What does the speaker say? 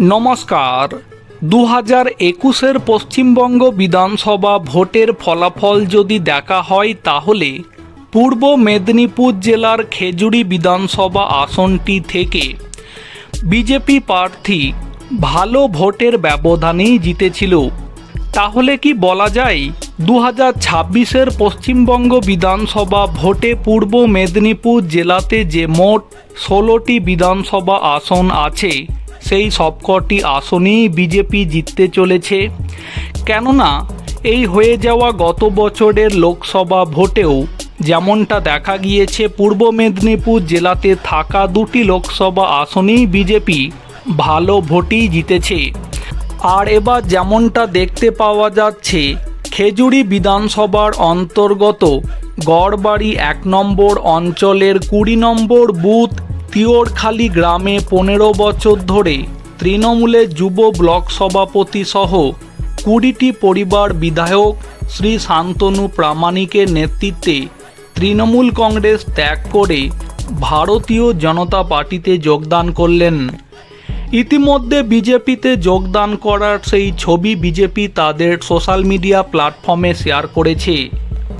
নমস্কার। দু হাজার একুশের পশ্চিমবঙ্গ বিধানসভা ভোটের ফলাফল যদি দেখা হয় তাহলে পূর্ব মেদিনীপুর জেলার খেজুরি বিধানসভা আসনটি থেকে বিজেপি প্রার্থী ভালো ভোটের ব্যবধানেই জিতেছিল। তাহলে কি বলা যায় দু হাজার ছাব্বিশের পশ্চিমবঙ্গ বিধানসভা ভোটে পূর্ব মেদিনীপুর জেলাতে যে মোট ষোলোটি বিধানসভা আসন আছে সেই সবকটি আসনেই বিজেপি জিততে চলেছে। কেননা, এই হয়ে যাওয়া গত বছরের লোকসভা ভোটেও যেমনটা দেখা গিয়েছে, পূর্ব মেদিনীপুর জেলাতে থাকা দুটি লোকসভা আসনেই বিজেপি ভালো ভোটেই জিতেছে। আর এবার যেমনটা দেখতে পাওয়া যাচ্ছে, খেজুরি বিধানসভার অন্তর্গত গড়বাড়ি এক নম্বর অঞ্চলের কুড়ি নম্বর বুথ তিওরখালী গ্রামে পনেরো বছর ধরে তৃণমূলের যুব ব্লক সভাপতি সহ কুড়িটি পরিবার বিধায়ক শ্রী শান্তনু প্রামাণিকের নেতৃত্বে তৃণমূল কংগ্রেস ত্যাগ করে ভারতীয় জনতা পার্টিতে যোগদান করলেন। ইতিমধ্যে বিজেপিতে যোগদান করার সেই ছবি বিজেপি তাদের সোশ্যাল মিডিয়া প্ল্যাটফর্মে শেয়ার করেছে।